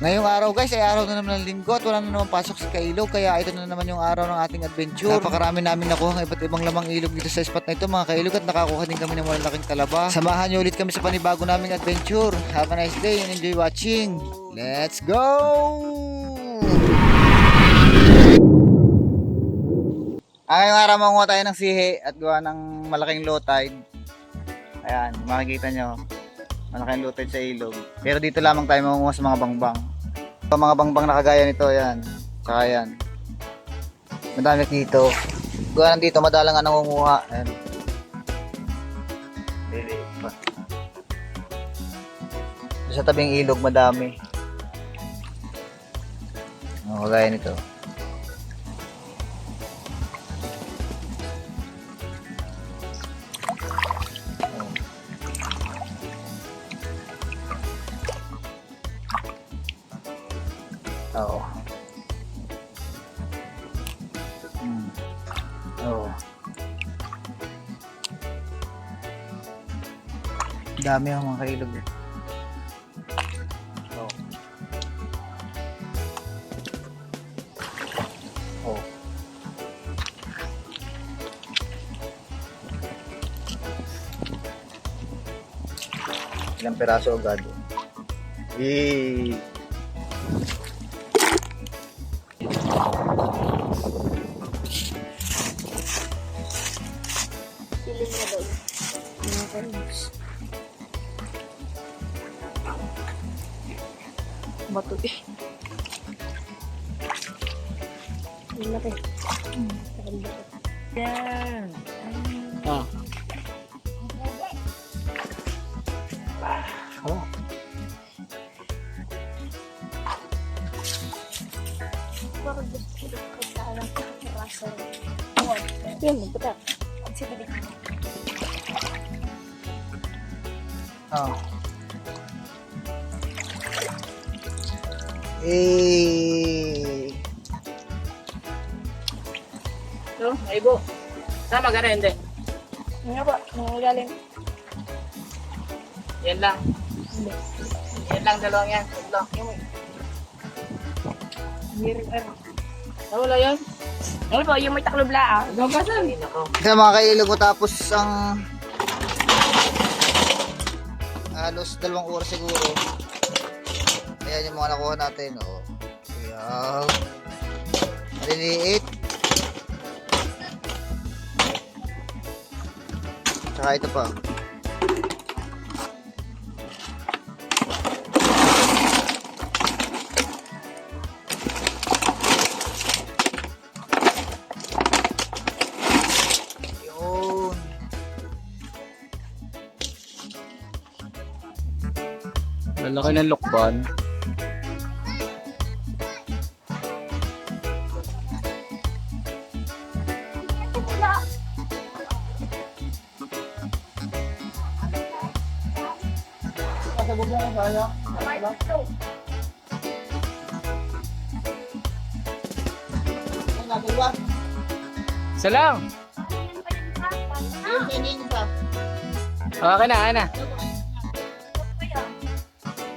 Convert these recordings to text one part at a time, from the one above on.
Ngayong araw guys ay araw na naman ng linggo at wala na naman pasok sa kailog kaya ito na naman yung araw ng ating adventure. Napakarami namin nakuha ng iba't ibang lamang ilog dito sa spot na ito mga kailog at nakakuha din kami ng malalaking talaba. Samahan niyo ulit kami sa panibago naming adventure. Have a nice day and enjoy watching. Let's go! Ah, ngayong araw manguha tayo ng sihi at gawa ng malaking low tide. Ayan, makikita nyo. Malaking low tide sa ilog. Pero dito lamang tayo mangunguha sa mga bangbang. Mga bangbang na kagaya nito, ayan. Tsaka ayan. Madami dito. Gawa ng dito, madalang nga nangunguha. Ayan. Sa tabing ilog, madami. Oh, kagaya nito. Oo. Hmm. Oo. Dami ang mga kailog. eh. Oo. Oo. Ilang peraso agad. Eh. Piling na doon. Mga kanus. Bato eh. Ang laki. Hmm, parang bato. Yan. Ah. Yan, magpata. Sige, sige. Oh. Eh. No, Ibo. Sama ka na, hindi. Nga ba? Nangyagaling. Yan lang. Yan lang, dalawang yan. Tatlo. Ano. Nawala yan. Ano po, yung may taklo bla ah. Gagasan. Sa mga kailog ko tapos ang halos dalawang oras siguro. Ayan yung mga nakuha natin. Oh. Ayan. Maliliit. Tsaka ito pa. Lalaki ng lokban. Isa lang. Okay na,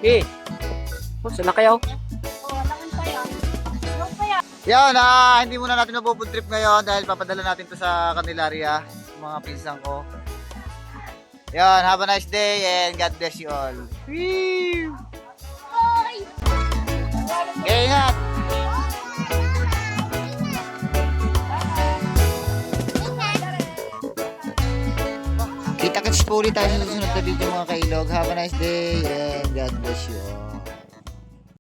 okay. Oh, sala kayo. Yan, ah, hindi muna natin mapupunta trip ngayon dahil papadala natin to sa Candelaria, mga pinsan ko. Yan, have a nice day and God bless you all. Woo! Kita-kits po ulit tayo sa susunod na video mga kailog. Have a nice day and God bless you.